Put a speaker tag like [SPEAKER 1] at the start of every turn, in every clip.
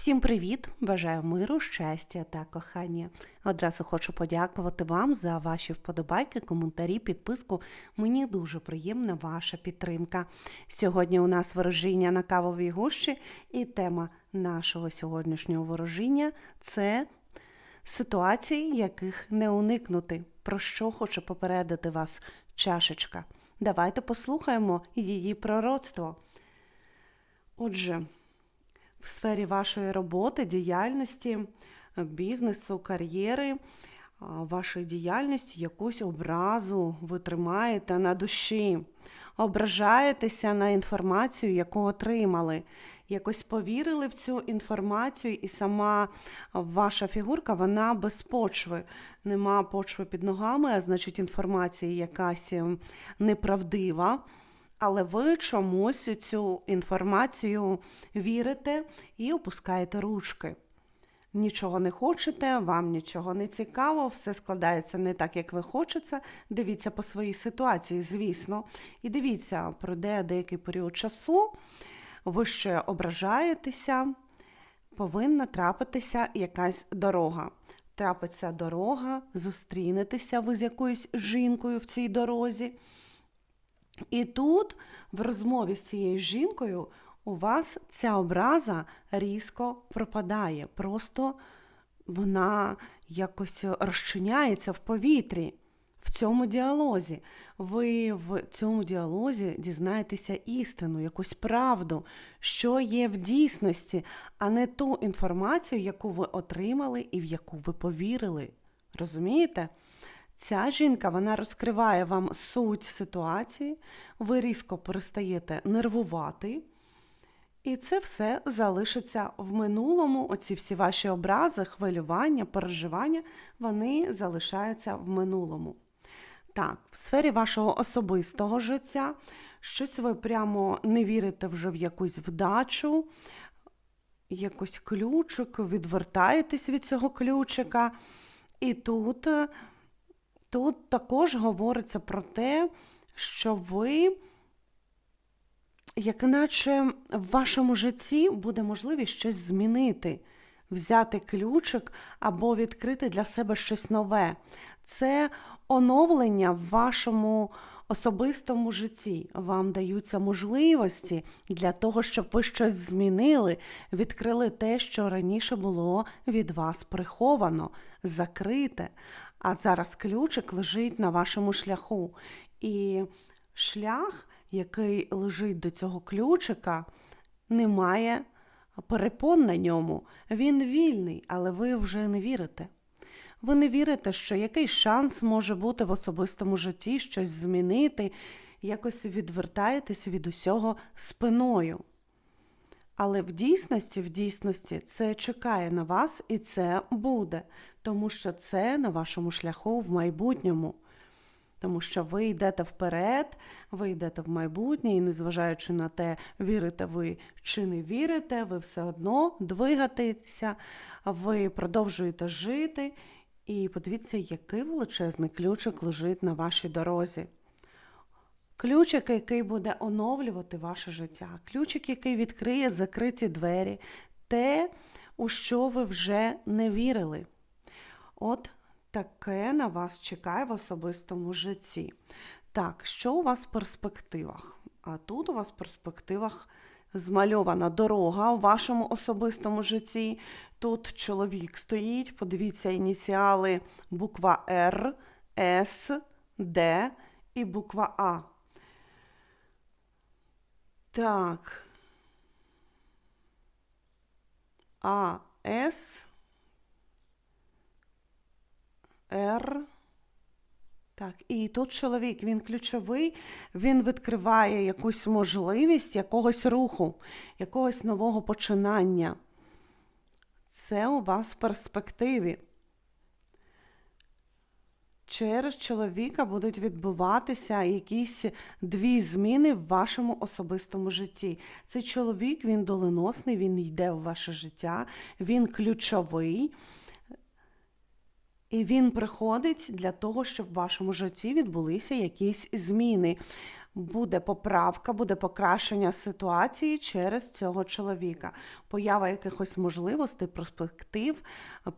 [SPEAKER 1] Всім привіт! Бажаю миру, щастя та кохання. Одразу хочу подякувати вам за ваші вподобайки, коментарі, підписку. Мені дуже приємна ваша підтримка. Сьогодні у нас ворожіння на кавовій гущі, і тема нашого сьогоднішнього ворожіння це ситуації, яких не уникнути. Про що хоче попередити вас чашечка. Давайте послухаємо її пророцтво. Отже, в сфері вашої роботи, діяльності, бізнесу, кар'єри, вашої діяльності якусь образу ви тримаєте на душі, ображаєтеся на інформацію, яку отримали. Якось повірили в цю інформацію, і сама ваша фігурка вона без почви. Нема почви під ногами, а значить інформація якась ем, неправдива. Але ви чомусь цю інформацію вірите і опускаєте ручки. Нічого не хочете, вам нічого не цікаво, все складається не так, як ви хочете. Дивіться по своїй ситуації, звісно. І дивіться, пройде деякий період часу, ви ще ображаєтеся, повинна трапитися якась дорога. Трапиться дорога, зустрінетеся ви з якоюсь жінкою в цій дорозі. І тут, в розмові з цією жінкою, у вас ця образа різко пропадає. Просто вона якось розчиняється в повітрі. В цьому діалозі. Ви в цьому діалозі дізнаєтеся істину, якусь правду, що є в дійсності, а не ту інформацію, яку ви отримали і в яку ви повірили. Розумієте? Ця жінка вона розкриває вам суть ситуації, ви різко перестаєте нервувати, і це все залишиться в минулому. Оці всі ваші образи, хвилювання, переживання, вони залишаються в минулому. Так, в сфері вашого особистого життя щось ви прямо не вірите вже в якусь вдачу, якийсь ключик, відвертаєтесь від цього ключика. І тут. Тут також говориться про те, що ви, як наче в вашому житті буде можливість щось змінити, взяти ключик або відкрити для себе щось нове. Це оновлення в вашому особистому житті. Вам даються можливості для того, щоб ви щось змінили, відкрили те, що раніше було від вас приховано, закрите. А зараз ключик лежить на вашому шляху. І шлях, який лежить до цього ключика, не має перепон на ньому. Він вільний, але ви вже не вірите. Ви не вірите, що якийсь шанс може бути в особистому житті, щось змінити, якось відвертаєтесь від усього спиною. Але в дійсності, в дійсності, це чекає на вас і це буде, тому що це на вашому шляху в майбутньому. Тому що ви йдете вперед, ви йдете в майбутнє, і незважаючи на те, вірите ви чи не вірите, ви все одно двигаєтеся, ви продовжуєте жити. І подивіться, який величезний ключик лежить на вашій дорозі. Ключик, який буде оновлювати ваше життя, ключик, який відкриє закриті двері, те, у що ви вже не вірили. От таке на вас чекає в особистому житті. Так, що у вас в перспективах? А тут у вас в перспективах змальована дорога у вашому особистому житті. Тут чоловік стоїть, подивіться ініціали буква Р, С, Д і буква А. Так. А, С, Р. Так, і тут чоловік, він ключовий, він відкриває якусь можливість якогось руху, якогось нового починання. Це у вас в перспективі. Через чоловіка будуть відбуватися якісь дві зміни в вашому особистому житті. Цей чоловік, він доленосний, він йде в ваше життя, він ключовий. І він приходить для того, щоб в вашому житті відбулися якісь зміни. буде поправка, буде покращення ситуації через цього чоловіка, поява якихось можливостей, перспектив,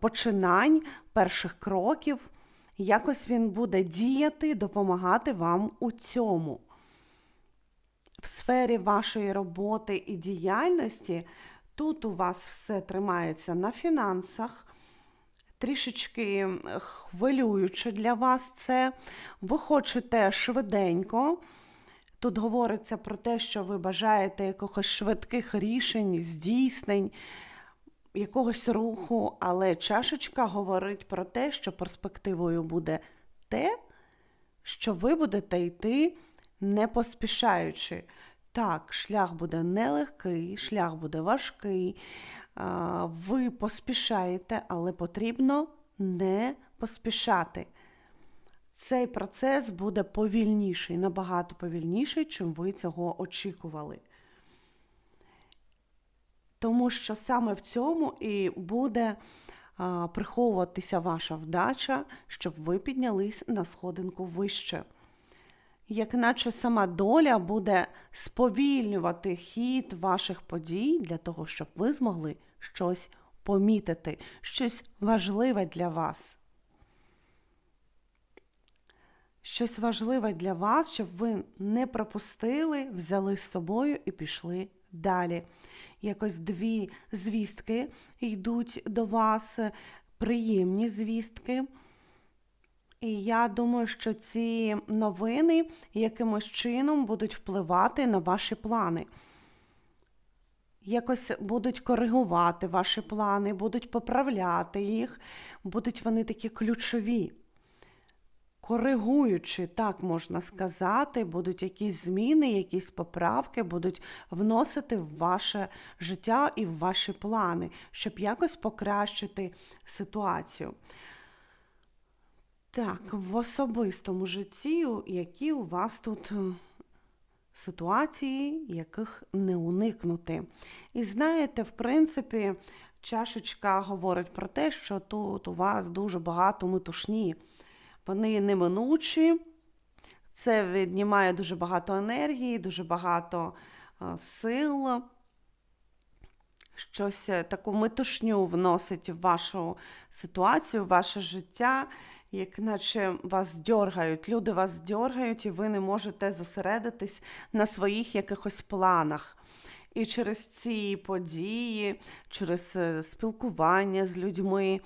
[SPEAKER 1] починань, перших кроків. Якось він буде діяти, допомагати вам у цьому. В сфері вашої роботи і діяльності тут у вас все тримається на фінансах. Трішечки хвилююче для вас це. Ви хочете швиденько. Тут говориться про те, що ви бажаєте якихось швидких рішень, здійснень, якогось руху, але чашечка говорить про те, що перспективою буде те, що ви будете йти не поспішаючи. Так, шлях буде нелегкий, шлях буде важкий. Ви поспішаєте, але потрібно не поспішати. Цей процес буде повільніший, набагато повільніший, чим ви цього очікували. Тому що саме в цьому і буде а, приховуватися ваша вдача, щоб ви піднялись на сходинку вище. Як наче сама доля буде сповільнювати хід ваших подій для того, щоб ви змогли щось помітити, щось важливе для вас. Щось важливе для вас, щоб ви не пропустили, взяли з собою і пішли далі. Якось дві звістки йдуть до вас, приємні звістки. І я думаю, що ці новини якимось чином будуть впливати на ваші плани. Якось будуть коригувати ваші плани, будуть поправляти їх, будуть вони такі ключові. Коригуючи, так можна сказати, будуть якісь зміни, якісь поправки будуть вносити в ваше життя і в ваші плани, щоб якось покращити ситуацію. Так, в особистому житті, які у вас тут е, ситуації, яких не уникнути. І знаєте, в принципі, чашечка говорить про те, що тут у вас дуже багато метушні. Вони неминучі, це віднімає дуже багато енергії, дуже багато е, сил. Щось е, таку метушню вносить в вашу ситуацію, в ваше життя як наче вас дьоргають, люди вас дьоргають, і ви не можете зосередитись на своїх якихось планах. І через ці події, через е, спілкування з людьми,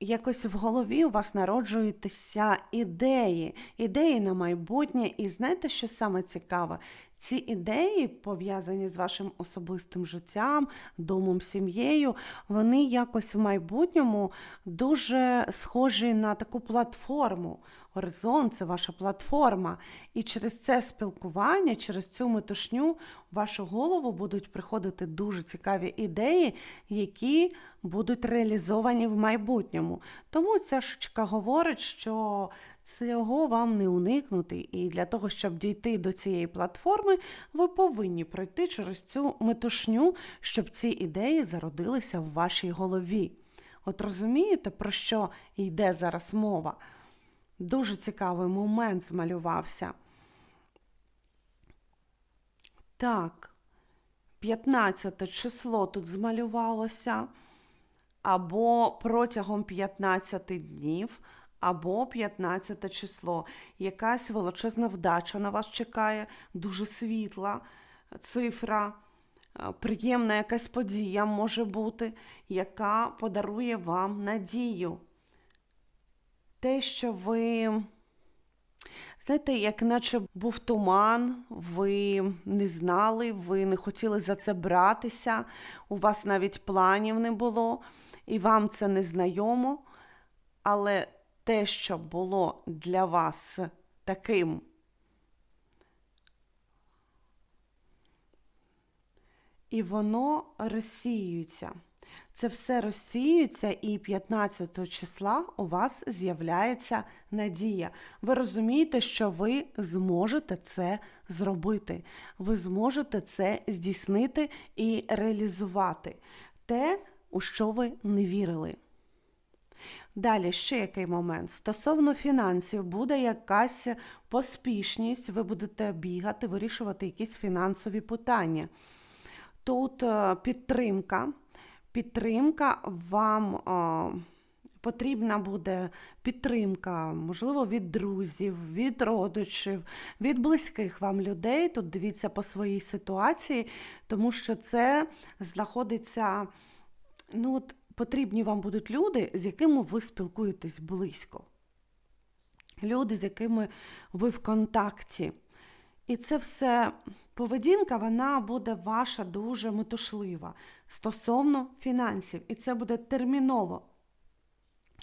[SPEAKER 1] якось в голові у вас народжуються ідеї, ідеї на майбутнє. І знаєте, що саме цікаве? Ці ідеї, пов'язані з вашим особистим життям, домом, сім'єю, вони якось в майбутньому дуже схожі на таку платформу. Горизонт це ваша платформа. І через це спілкування, через цю метушню в вашу голову будуть приходити дуже цікаві ідеї, які будуть реалізовані в майбутньому. Тому ця шечка говорить, що Цього вам не уникнути, і для того, щоб дійти до цієї платформи, ви повинні пройти через цю метушню, щоб ці ідеї зародилися в вашій голові. От розумієте, про що йде зараз мова? Дуже цікавий момент змалювався. Так, 15 число тут змалювалося, або протягом 15 днів або 15 число. Якась величезна вдача на вас чекає, дуже світла цифра, приємна якась подія може бути, яка подарує вам надію. Те, що ви, знаєте, як наче був туман, ви не знали, ви не хотіли за це братися, у вас навіть планів не було, і вам це не знайомо, але те, що було для вас таким і воно розсіюється. Це все розсіюється, і 15 числа у вас з'являється надія. Ви розумієте, що ви зможете це зробити. Ви зможете це здійснити і реалізувати те, у що ви не вірили. Далі ще який момент. Стосовно фінансів, буде якась поспішність, ви будете бігати, вирішувати якісь фінансові питання. Тут е, підтримка. Підтримка вам потрібна буде підтримка, можливо, від друзів, від родичів, від близьких вам людей. Тут дивіться по своїй ситуації, тому що це знаходиться. Ну, от потрібні вам будуть люди, з якими ви спілкуєтесь близько. Люди, з якими ви в контакті. І це все поведінка, вона буде ваша дуже метушлива стосовно фінансів. І це буде терміново.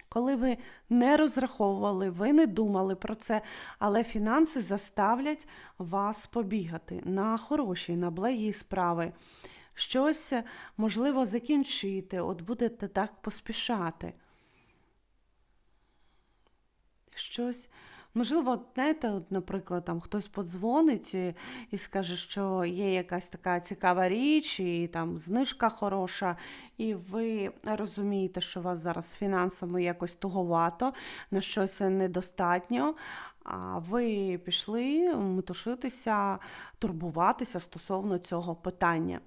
[SPEAKER 1] Коли ви не розраховували, ви не думали про це, але фінанси заставлять вас побігати на хороші, на благі справи. Щось, можливо, закінчити, от будете так поспішати. Щось, можливо, знаєте, наприклад, там хтось подзвонить і, скаже, що є якась така цікава річ, і там знижка хороша, і ви розумієте, що у вас зараз фінансово якось туговато, на щось недостатньо. А ви пішли метушитися, турбуватися стосовно цього питання.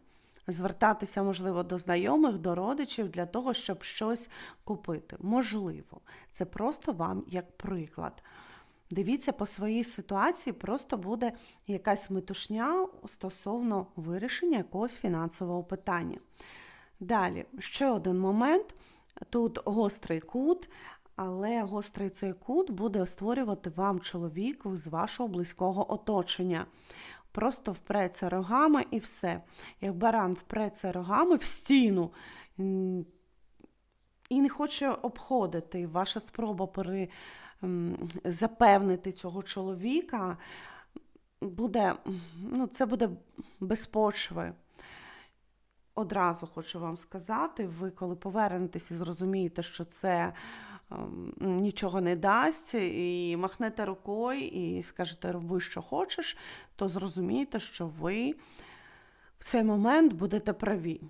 [SPEAKER 1] Звертатися, можливо, до знайомих, до родичів для того, щоб щось купити. Можливо, це просто вам як приклад. Дивіться, по своїй ситуації просто буде якась метушня стосовно вирішення якогось фінансового питання. Далі, ще один момент. Тут гострий кут, але гострий цей кут буде створювати вам чоловік з вашого близького оточення. Просто впреться рогами і все. Як баран впреться рогами в стіну і не хоче обходити. Ваша спроба пере, запевнити цього чоловіка буде, ну, це буде без почви. Одразу хочу вам сказати, ви коли повернетесь і зрозумієте, що це ем, нічого не дасть, і махнете рукою і скажете, роби, що хочеш, то зрозумієте, що ви в цей момент будете праві.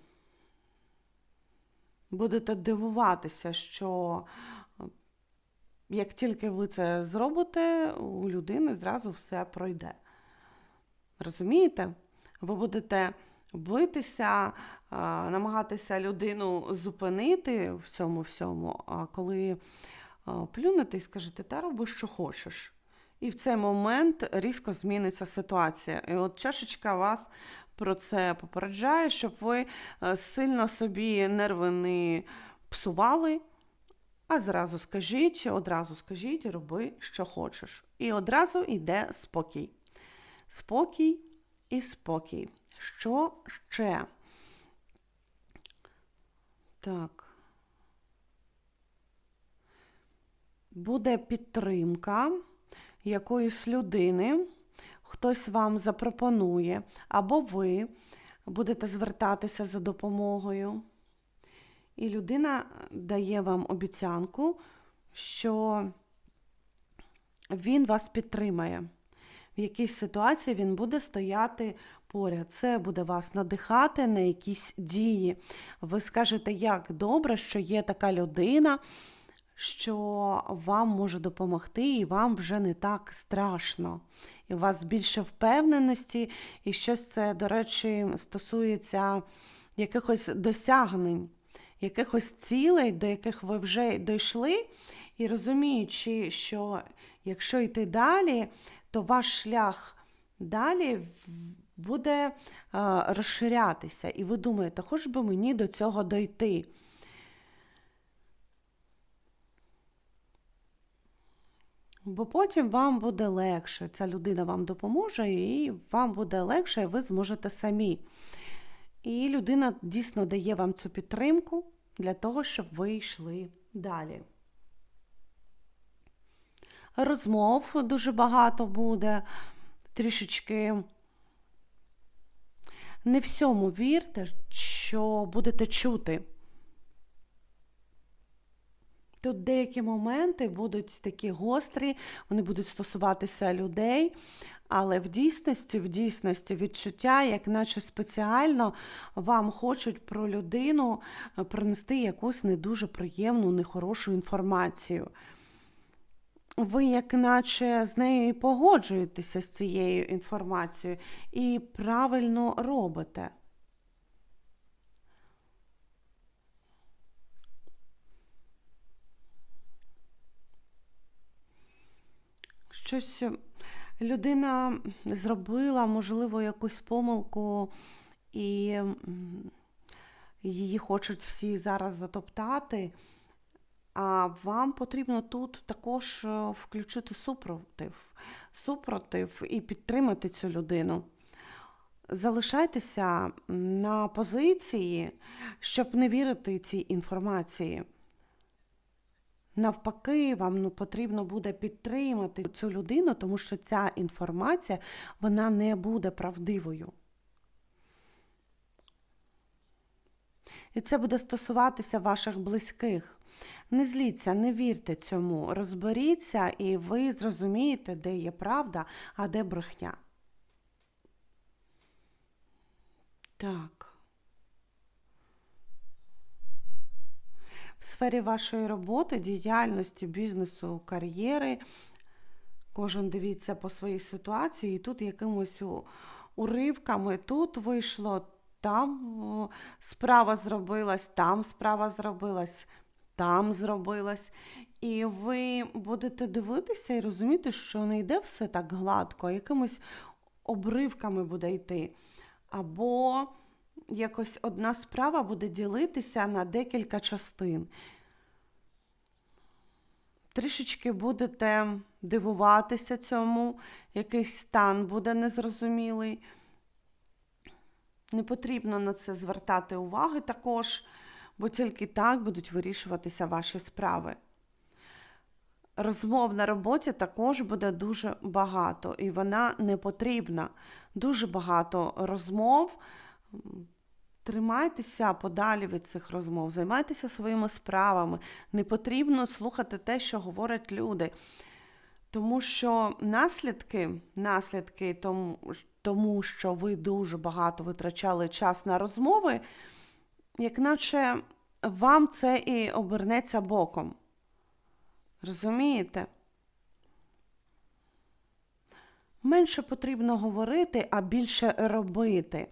[SPEAKER 1] Будете дивуватися, що як тільки ви це зробите, у людини зразу все пройде. Розумієте? Ви будете битися, намагатися людину зупинити в цьому всьому, а коли плюнете і скажете, та роби, що хочеш. І в цей момент різко зміниться ситуація. І от чашечка вас про це попереджає, щоб ви е, сильно собі нерви не псували, а зразу скажіть, одразу скажіть, роби, що хочеш. І одразу йде спокій. Спокій і спокій. Що ще? Так. Буде підтримка якоїсь людини, хтось вам запропонує, або ви будете звертатися за допомогою. І людина дає вам обіцянку, що він вас підтримає. В якійсь ситуації він буде стояти поряд. Це буде вас надихати на якісь дії. Ви скажете, як добре, що є така людина, що вам може допомогти, і вам вже не так страшно. І у вас більше впевненості, і щось це, до речі, стосується якихось досягнень, якихось цілей, до яких ви вже дійшли, і розуміючи, що якщо йти далі, то ваш шлях далі буде е, розширятися. І ви думаєте, хоч би мені до цього дойти. Бо потім вам буде легше, ця людина вам допоможе, і вам буде легше, і ви зможете самі. І людина дійсно дає вам цю підтримку для того, щоб ви йшли далі. Розмов дуже багато буде, трішечки. Не всьому вірте, що будете чути. Тут деякі моменти будуть такі гострі, вони будуть стосуватися людей, Але в дійсності, в дійсності відчуття, як наче спеціально вам хочуть про людину е, принести якусь не дуже приємну, нехорошу інформацію. Ви, як наче, з нею і погоджуєтеся з цією інформацією і правильно робите. Щось е, людина зробила, можливо, якусь помилку, і її хочуть всі зараз затоптати. А вам потрібно тут також е, включити супротив, супротив і підтримати цю людину. Залишайтеся на позиції, щоб не вірити цій інформації. Навпаки, вам ну, потрібно буде підтримати цю людину, тому що ця інформація вона не буде правдивою. І це буде стосуватися ваших близьких. Не зліться, не вірте цьому. Розберіться, і ви зрозумієте, де є правда, а де брехня. Так. В сфері вашої роботи, діяльності, бізнесу, кар'єри. Кожен дивіться по своїй ситуації, і тут якимось уривками тут вийшло, там справа зробилась, там справа зробилась, там зробилась. І ви будете дивитися і розуміти, що не йде все так гладко, а якимись обривками буде йти. Або якось одна справа буде ділитися на декілька частин. Трішечки будете дивуватися цьому, якийсь стан буде незрозумілий. Не потрібно на це звертати уваги також, бо тільки так будуть вирішуватися ваші справи. Розмов на роботі також буде дуже багато, і вона не потрібна. Дуже багато розмов. Тримайтеся подалі від цих розмов, займайтеся своїми справами. Не потрібно слухати те, що говорять люди. Тому що наслідки, наслідки тому, тому, що ви дуже багато витрачали час на розмови, як наче вам це і обернеться боком. Розумієте? Менше потрібно говорити, а більше робити.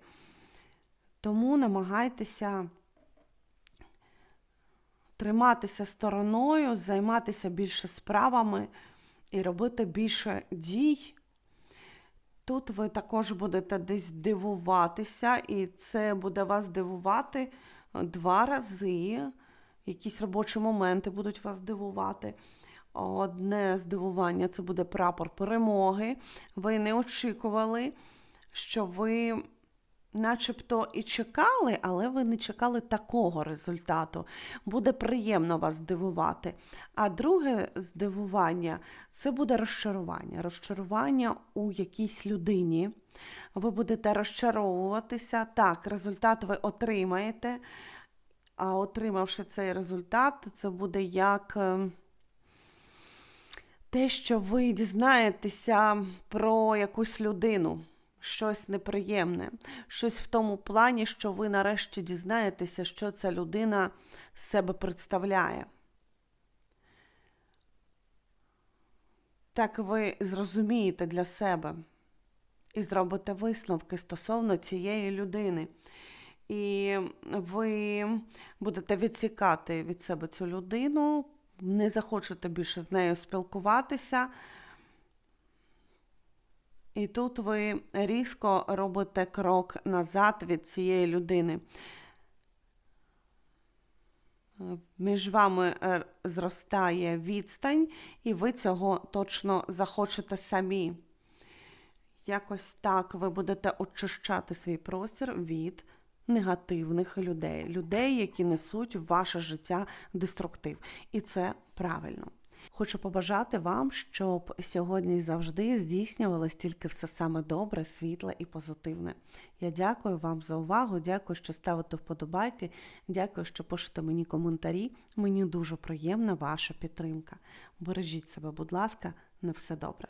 [SPEAKER 1] Тому намагайтеся триматися стороною, займатися більше справами і робити більше дій. Тут ви також будете десь дивуватися, і це буде вас дивувати два рази. Якісь робочі моменти будуть вас дивувати. Одне здивування це буде прапор перемоги. Ви не очікували, що ви начебто і чекали, але ви не чекали такого результату. Буде приємно вас здивувати. А друге здивування це буде розчарування. Розчарування у якійсь людині. Ви будете розчаровуватися. Так, результат ви отримаєте. А отримавши цей результат, це буде як е, те, що ви дізнаєтеся про якусь людину, щось неприємне, щось в тому плані, що ви нарешті дізнаєтеся, що ця людина себе представляє. Так ви зрозумієте для себе і зробите висновки стосовно цієї людини. І ви будете відсікати від себе цю людину, не захочете більше з нею спілкуватися. І тут ви різко робите крок назад від цієї людини. Між вами е, зростає відстань, і ви цього точно захочете самі. Якось так ви будете очищати свій простір від негативних людей, людей, які несуть в ваше життя деструктив. І це правильно. Хочу побажати вам, щоб сьогодні і завжди здійснювалось тільки все саме добре, світле і позитивне. Я дякую вам за увагу, дякую, що ставите вподобайки, дякую, що пишете мені коментарі. Мені дуже приємна ваша підтримка. Бережіть себе, будь ласка, на все добре.